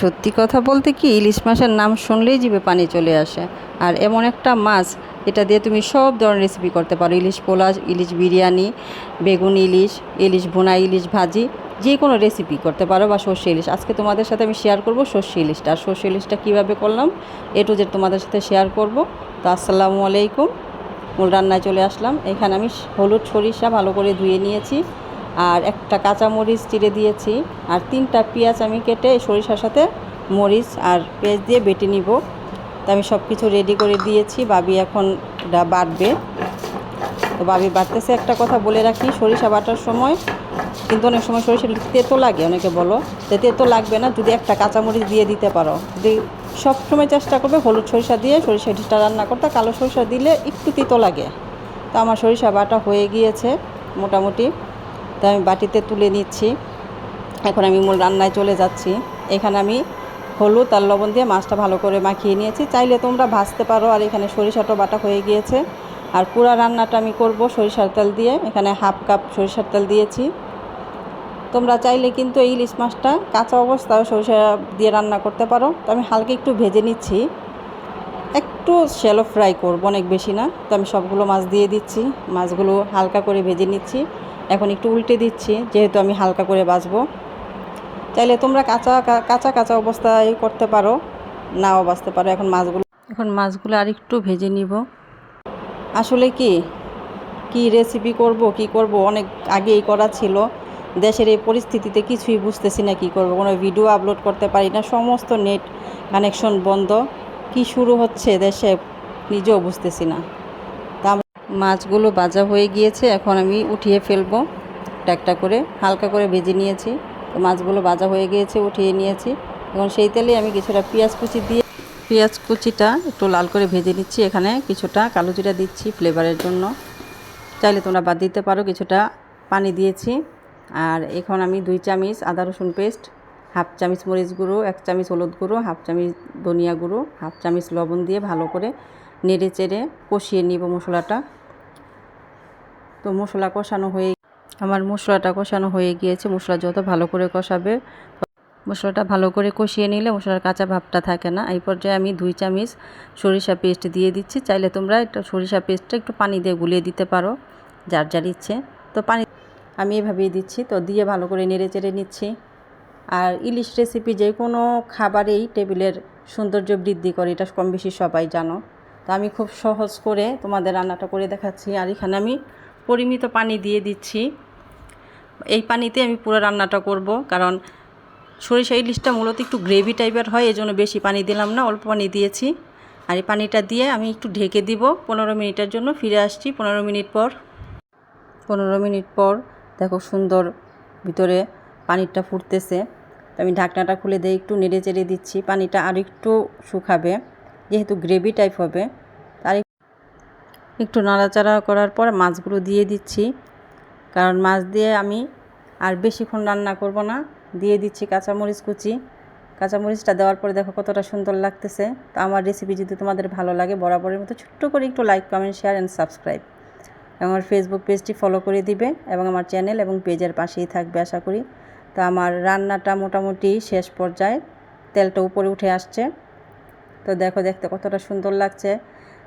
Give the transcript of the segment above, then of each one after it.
সত্যি কথা বলতে কি, ইলিশ মাছের নাম শুনলেই জিভে পানি চলে আসে। আর এমন একটা মাছ, এটা দিয়ে তুমি সব ধরনের রেসিপি করতে পারো। ইলিশ পোলা ইলিশ বিরিয়ানি, বেগুন ইলিশ ইলিশ ভুনা ইলিশ ভাজি যে কোনো রেসিপি করতে পারো বা সর্ষে ইলিশ। আজকে তোমাদের সাথে আমি শেয়ার করব সর্ষে ইলিশটা। আর সর্ষে ইলিশটা কীভাবে করলাম, এ টু তোমাদের সাথে শেয়ার করব। তো আসসালামু আলাইকুম। মূল রান্নায় চলে আসলাম। এখানে আমি হলুদ সরিষা ভালো করে ধুয়ে নিয়েছি। আর একটা কাঁচামরিচ চিড়ে দিয়েছি। আর তিনটা পেঁয়াজ আমি কেটে সরিষার সাথে মরিচ আর পেঁয়াজ দিয়ে বেটে নিব। তো আমি সব কিছু রেডি করে দিয়েছি। বাবি এখন এটা বাটবে। তো বাবি বাটতেছে। একটা কথা বলে রাখি, সরিষা বাটার সময় কিন্তু অনেক সময় সরিষা তেতো লাগে, অনেকে বলো। তো তেতো লাগবে না, যদি একটা কাঁচামরিচ দিয়ে দিতে পারো। যদি সব সময় চেষ্টা করবে হলুদ সরিষা দিয়ে সরিষা ইলিশটা রান্না করতে, কালো সরিষা দিলে একটু তিতো লাগে। তো আমার সরিষা বাটা হয়ে গিয়েছে মোটামুটি। তো আমি বাটিতে তুলে নিচ্ছি। এখন আমি মূল রান্নায় চলে যাচ্ছি। এখানে আমি হলুদ আর লবণ দিয়ে মাছটা ভালো করে মাখিয়ে নিয়েছি। চাইলে তোমরা ভাজতে পারো, আর এখানে সরিষাটা বাটা হয়ে গিয়েছে। আর পুরা রান্নাটা আমি করব সরিষার তেল দিয়ে। এখানে হাফ কাপ সরিষার তেল দিয়েছি। তোমরা চাইলে কিন্তু এই ইলিশ মাছটা কাঁচা অবস্থায় সরিষা দিয়ে রান্না করতে পারো। তো আমি হালকা একটু ভেজে নিচ্ছি। একটু শ্যালো ফ্রাই করব, অনেক বেশি না। তো আমি সবগুলো মাছ দিয়ে দিচ্ছি, মাছগুলো হালকা করে ভেজে নিচ্ছি। এখন একটু উল্টে দিচ্ছি, যেহেতু আমি হালকা করে বাছবো চাইলে তোমরা কাঁচা কাঁচা কাঁচা অবস্থায় করতে পারো, নাও বাঁচতে পারো। এখন মাছগুলো এখন মাছগুলো আর একটু ভেজে নিব। আসলে কি কি রেসিপি করব, কি করব, অনেক আগেই করা ছিল। দেশের এই পরিস্থিতিতে কিছুই বুঝতেছি না কি করব। কোনো ভিডিও আপলোড করতে পারি না, সমস্ত নেট কানেকশন বন্ধ। কি শুরু হচ্ছে দেশে নিজেও বুঝতেছি না। তা মাছগুলো ভাজা হয়ে গিয়েছে, এখন আমি উঠিয়ে ফেলব একটা করে, হালকা করে ভেজে নিয়েছি। তো মাছগুলো ভাজা হয়ে গিয়েছে, উঠিয়ে নিয়েছি। এবং সেই তেলে আমি কিছুটা পেঁয়াজ কুচি দিয়ে, পেঁয়াজ কুচিটা একটু লাল করে ভেজে নিচ্ছি। এখানে কিছুটা কালো জিরা দিচ্ছি ফ্লেভারের জন্য। চাইলে তোমরা বাদ দিতে পারো, কিছুটা পানি দিয়েছি। আর এখন আমি দুই চামচ আদা রসুন পেস্ট হাফ চামচ মরিচ গুঁড়ো, এক চামচ হলুদ গুঁড়ো, হাফ চামচ ধনিয়া গুঁড়ো, হাফ চামচ লবণ দিয়ে ভালো করে নেড়ে চেড়ে কষিয়ে নিব মশলাটা। তো মশলা কষানো হয়ে আমার মশলাটা কষানো হয়ে গিয়েছে। মশলা যত ভালো করে কষাবে, মশলাটা ভালো করে কষিয়ে নিলে মশলার কাঁচা ভাবটা থাকে না। এই পর্যায়ে আমি দুই চামচ সরিষা পেস্ট দিয়ে দিচ্ছি। চাইলে তোমরা একটা সরিষা পেস্টটা একটু পানি দিয়ে গুলিয়ে দিতে পারো, যার যার ইচ্ছে। তো পানি আমি এভাবেই দিচ্ছি। তো দিয়ে ভালো করে নেড়ে চেড়ে নিচ্ছি। আর ইলিশ রেসিপি যে কোনো খাবারেই টেবিলের সৌন্দর্য বৃদ্ধি করে, এটা কম বেশি সবাই জানো। তো আমি খুব সহজ করে তোমাদের রান্নাটা করে দেখাচ্ছি। আর এখানে আমি পরিমিত পানি দিয়ে দিচ্ছি। এই পানিতে আমি পুরো রান্নাটা করব, কারণ সরিষা ইলিশটা মূলত একটু গ্রেভি টাইপের হয় এই জন্য বেশি পানি দিলাম না, অল্প পানি দিয়েছি। আর এই পানিটা দিয়ে আমি একটু ঢেকে দিব। পনেরো মিনিটের জন্য ফিরে আসছি। পনেরো মিনিট পর, পনেরো মিনিট পর দেখো সুন্দর ভিতরে পানিটা ফুটতেছে। আমি ঢাকনাটা খুলে দিয়ে একটু নেড়ে চেড়ে দিচ্ছি, পানিটা আর একটু শুকাবে, যেহেতু গ্রেভি টাইপ হবে। তার একটু নাড়াচাড়া করার পর মাছগুলো দিয়ে দিচ্ছি। কারণ মাছ দিয়ে আমি আর বেশিক্ষণ রান্না করব না। দিয়ে দিচ্ছি কাঁচামরিচ কুচি। কাঁচামরিচটা দেওয়ার পরে দেখো কতটা সুন্দর লাগতেছে। তো আমার রেসিপি যদি তোমাদের ভালো লাগে বরাবরের মতো ছোট্ট করে একটু like comment share and subscribe আমার ফেসবুক পেজটি ফলো করে দিবে এবং আমার চ্যানেল এবং পেজের পাশেই থাকবে আশা করি। তো আমার রান্নাটা মোটামুটি শেষ পর্যায়ে তেলটা উপরে উঠে আসছে। তো দেখো, দেখতে কতটা সুন্দর লাগছে।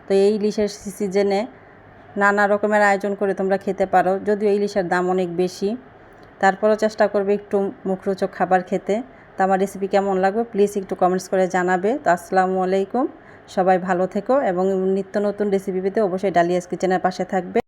তো এই ইলিশের সিজনে নানা রকমের আয়োজন করে তোমরা খেতে পারো, যদিও ইলিশের দাম অনেক বেশি। তারপরও চেষ্টা করবে একটু মুখরোচক খাবার খেতে। তো আমার রেসিপি কেমন লাগবে প্লিজ একটু কমেন্টস করে জানাবে। তো আসসালামু আলাইকুম, সবাই ভালো থেকো এবং নিত্য নতুন রেসিপি পেতে অবশ্যই ডালিয়াস কিচেনের পাশে থাকবে।